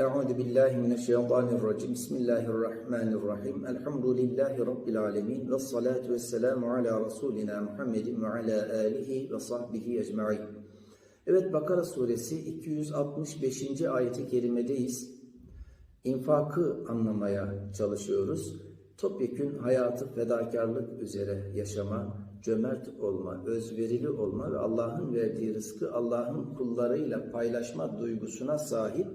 Euzu billahi mineşşeytanirracim. Bismillahirrahmanirrahim. Elhamdülillahi rabbil alamin ve salatu vesselamu ala rasulina Muhammedin ve ala alihi ve sahbihi ecmaîn. Evet Bakara suresi 265. ayeti kerimedeyiz. İnfakı anlamaya çalışıyoruz. Topyekün hayatı fedakarlık üzere yaşama, cömert olma, özverili olma ve Allah'ın verdiği rızkı Allah'ın kullarıyla paylaşma duygusuna sahip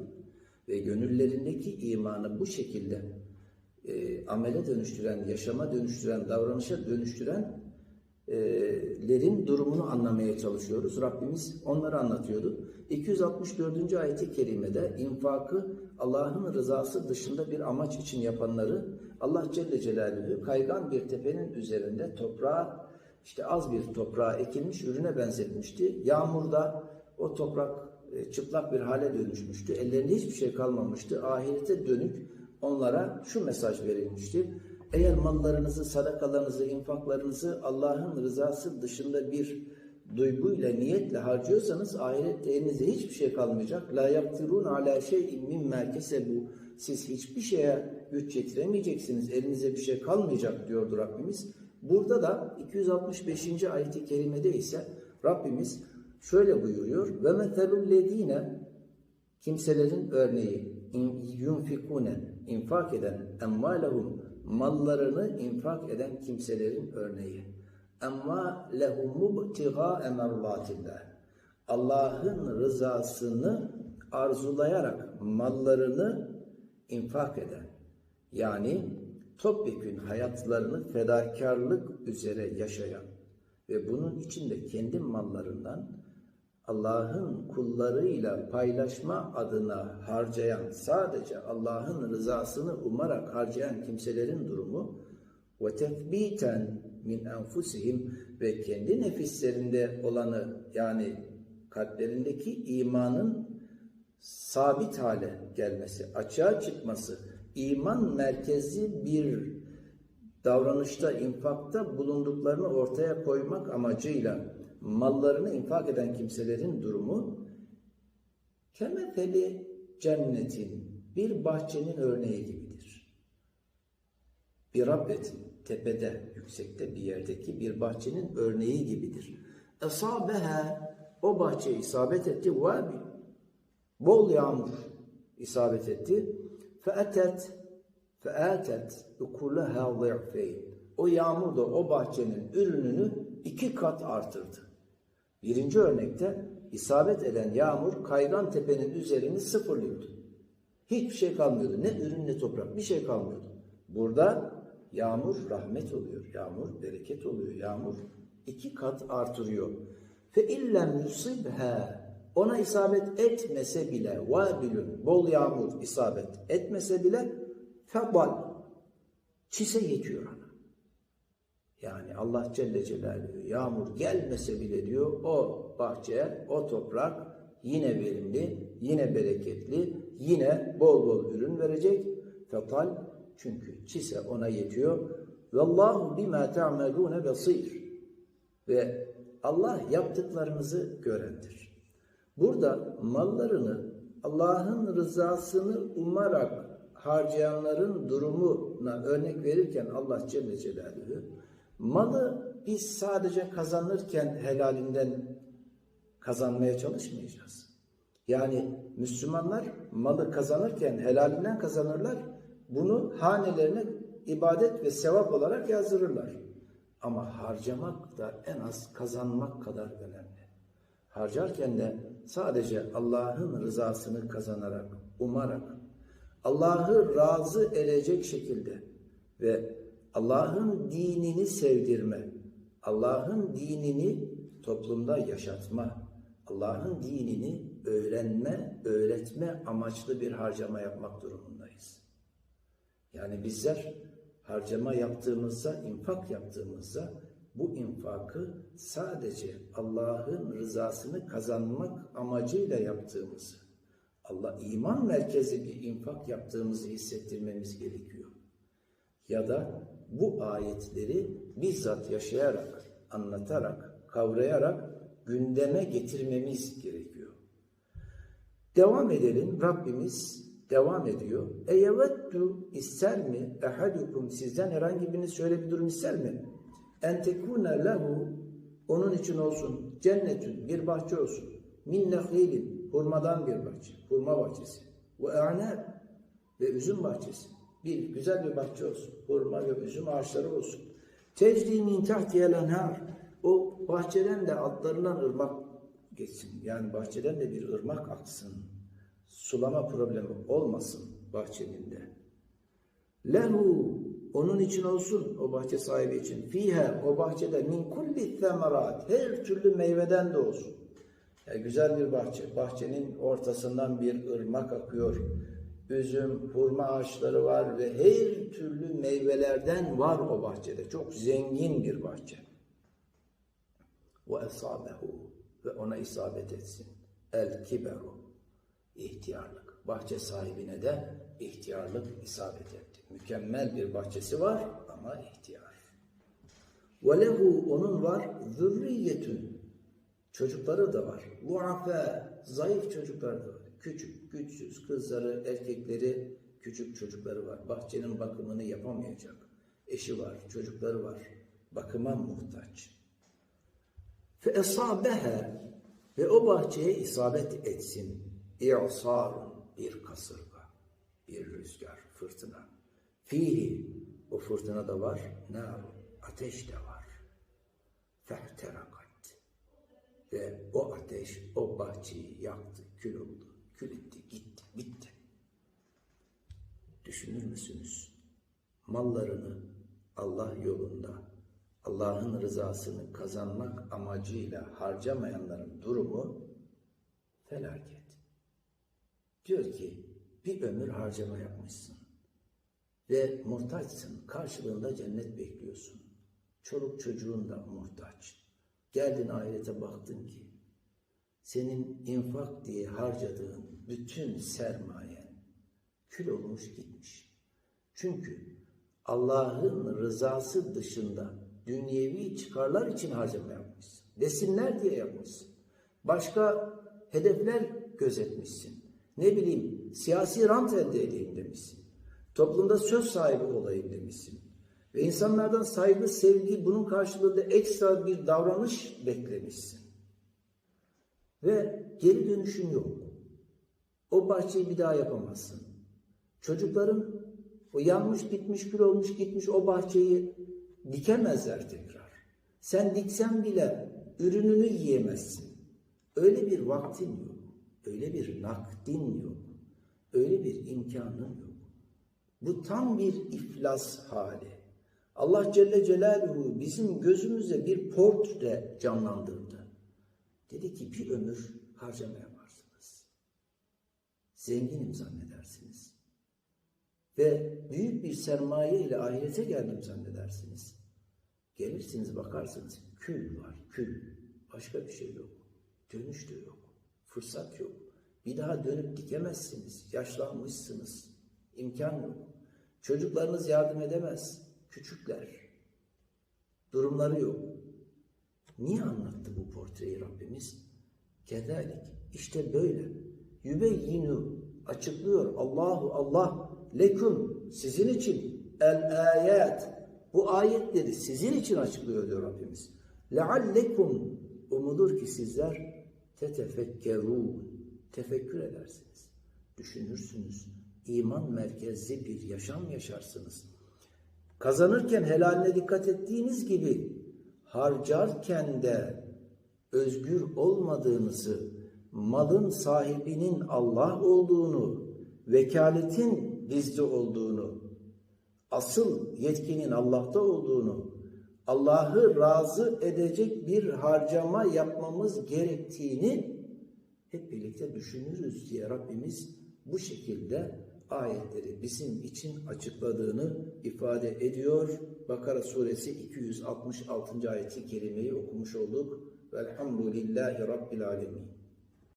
ve gönüllerindeki imanı bu şekilde e, amele dönüştüren, yaşama dönüştüren, davranışa dönüştüren e, durumunu anlamaya çalışıyoruz. Rabbimiz onları anlatıyordu. 264. ayeti kerimede infakı Allah'ın rızası dışında bir amaç için yapanları Allah Celle Celaluhu kaygan bir tepenin üzerinde toprağa işte az bir toprağa ekilmiş ürüne benzetmişti. Yağmurda o toprak çıplak bir hale dönüşmüştü. Ellerinde hiçbir şey kalmamıştı. Ahirete dönük onlara şu mesaj verilmişti. Eğer mallarınızı, sadakalarınızı, infaklarınızı Allah'ın rızası dışında bir duyguyla, niyetle harcıyorsanız ahirette elinizde hiçbir şey kalmayacak. La yaktirun ala şeyin mimma kesebu. Siz hiçbir şeye güç yetiremeyeceksiniz. Elinize bir şey kalmayacak diyordu Rabbimiz. Burada da 265. ayeti kerimede ise Rabbimiz şöyle buyuruyor. Ve metelul ledine kimselerin örneği yunfikune infak eden emvalehum mallarını infak eden kimselerin örneği. Emma lehum ibtiga emervatillah. Allah'ın rızasını arzulayarak mallarını infak eden yani topyekün hayatlarını fedakarlık üzere yaşayan ve bunun içinde kendi mallarından Allah'ın kullarıyla paylaşma adına harcayan, sadece Allah'ın rızasını umarak harcayan kimselerin durumu ve tefbiten min enfusihim ve kendi nefislerinde olanı yani kalplerindeki imanın sabit hale gelmesi, açığa çıkması, iman merkezi bir davranışta, infakta bulunduklarını ortaya koymak amacıyla mallarını infak eden kimselerin durumu kemefeli cennetin bir bahçenin örneği gibidir. Bir rabbetin tepede, yüksekte bir yerdeki bir bahçenin örneği gibidir. Esabeha o bahçe isabet etti vabil. Bol yağmur isabet etti. Feetet feetet ukulaha zirfeyn. O yağmur da o bahçenin ürününü iki kat artırdı. Birinci örnekte isabet eden yağmur kaygan tepenin üzerini sıfırlıyordu. Hiçbir şey kalmıyordu. Ne ürün ne toprak bir şey kalmıyordu. Burada yağmur rahmet oluyor. Yağmur bereket oluyor. Yağmur iki kat artırıyor. Fe illem yusibha ona isabet etmese bile vabilun bol yağmur isabet etmese bile febal çise yetiyor ona. Yani Allah Celle Celaluhu yağmur gelmese bile diyor o bahçe, o toprak yine verimli, yine bereketli, yine bol bol ürün verecek. Fetal çünkü çise ona yetiyor. Vallahu bima ta'malun basir. Ve Allah yaptıklarınızı görendir. Burada mallarını Allah'ın rızasını umarak harcayanların durumuna örnek verirken Allah Celle Celaluhu malı biz sadece kazanırken helalinden kazanmaya çalışmayacağız. Yani Müslümanlar malı kazanırken helalinden kazanırlar. Bunu hanelerine ibadet ve sevap olarak yazdırırlar. Ama harcamak da en az kazanmak kadar önemli. Harcarken de sadece Allah'ın rızasını kazanarak, umarak, Allah'ı razı edecek şekilde ve Allah'ın dinini sevdirme, Allah'ın dinini toplumda yaşatma, Allah'ın dinini öğrenme, öğretme amaçlı bir harcama yapmak durumundayız. Yani bizler harcama yaptığımızda, infak yaptığımızda bu infakı sadece Allah'ın rızasını kazanmak amacıyla yaptığımızı, Allah iman merkezi bir infak yaptığımızı hissettirmemiz gerekiyor. Ya da bu ayetleri bizzat yaşayarak, anlatarak, kavrayarak gündeme getirmemiz gerekiyor. Devam edelim. Rabbimiz devam ediyor. Eyevettu ister mi ehadukum sizden herhangi biriniz şöyle bir durum ister mi? En tekune lehu onun için olsun cennetün bir bahçe olsun. Min nehlilin hurmadan bir bahçe. Hurma bahçesi. Ve e'nab ve üzüm bahçesi. Bir güzel bir bahçe olsun. Hurma ve üzüm ağaçları olsun. Tecri min tahtiyel enhar. O bahçeden de altlarından ırmak geçsin. Yani bahçeden de bir ırmak aksın. Sulama problemi olmasın bahçenin de. Lehu onun için olsun o bahçe sahibi için. Fiha o bahçede min kulli semerat her türlü meyveden de olsun. Yani güzel bir bahçe. Bahçenin ortasından bir ırmak akıyor. Üzüm, hurma ağaçları var ve her türlü meyvelerden var o bahçede. Çok zengin bir bahçe. Ve esabehu ve ona isabet etsin. El kiberu ihtiyarlık. Bahçe sahibine de ihtiyarlık isabet etti. Mükemmel bir bahçesi var ama ihtiyar. Ve lehu onun var zürriyetün. Çocukları da var. Vuafe zayıf çocukları da var. Küçük, güçsüz kızları, erkekleri, küçük çocukları var. Bahçenin bakımını yapamayacak. Eşi var, çocukları var. Bakıma muhtaç. Fe esabehe ve o bahçeye isabet etsin. İ'sarun bir kasırga, bir rüzgar, fırtına. Fihi o fırtınada var. Narun ateş de var. Fehterakat ve o ateş o bahçeyi yaktı, kül oldu, kül etti, gitti, bitti. Düşünür müsünüz? Mallarını Allah yolunda Allah'ın rızasını kazanmak amacıyla harcamayanların durumu felaket. Diyor ki bir ömür harcama yapmışsın ve muhtaçsın. Karşılığında cennet bekliyorsun. Çoluk çocuğun da muhtaç. Geldin ahirete baktın ki senin infak diye harcadığın bütün sermayen kül olmuş gitmiş. Çünkü Allah'ın rızası dışında dünyevi çıkarlar için harcama yapmışsın. Desinler diye yapmışsın. Başka hedefler gözetmişsin. Ne bileyim siyasi rant elde edeyim demişsin. Toplumda söz sahibi olayım demişsin. Ve insanlardan saygı, sevgi bunun karşılığında ekstra bir davranış beklemişsin. Ve geri dönüşün yok. O bahçeyi bir daha yapamazsın. Çocukların o yanmış, bitmiş, kül olmuş, gitmiş o bahçeyi dikemezler tekrar. Sen diksen bile ürününü yiyemezsin. Öyle bir vaktin yok. Öyle bir nakdin yok. Öyle bir imkanın yok. Bu tam bir iflas hali. Allah Celle Celaluhu bizim gözümüze bir portre canlandırdı. Dedi ki bir ömür harcama yaparsınız. Zenginim zannedersiniz. Ve büyük bir sermaye ile ahirete geldim zannedersiniz. Gelirsiniz bakarsınız kül var, kül. Başka bir şey yok. Dönüş de yok. Fırsat yok. Bir daha dönüp dikemezsiniz. Yaşlanmışsınız. İmkan yok. Çocuklarınız yardım edemez. Küçükler. Durumları yok. Niye anlattı bu portreyi Rabbimiz? Kedalik. İşte böyle. Yübeyyinu açıklıyor. Allahu Allah leküm sizin için el ayet bu ayetleri sizin için açıklıyor diyor Rabbimiz. Leallekum umudur ki sizler tetefekkerun tefekkür edersiniz. Düşünürsünüz. iman merkezli bir yaşam yaşarsınız. Kazanırken helaline dikkat ettiğiniz gibi harcarken de özgür olmadığınızı, malın sahibinin Allah olduğunu, vekaletin bizde olduğunu, asıl yetkinin Allah'ta olduğunu, Allah'ı razı edecek bir harcama yapmamız gerektiğini hep birlikte düşünürüz diye Rabbimiz bu şekilde ayetleri bizim için açıkladığını ifade ediyor. Bakara suresi 266. ayeti kerimeyi okumuş olduk. Velhamdülillahi Rabbil alemin.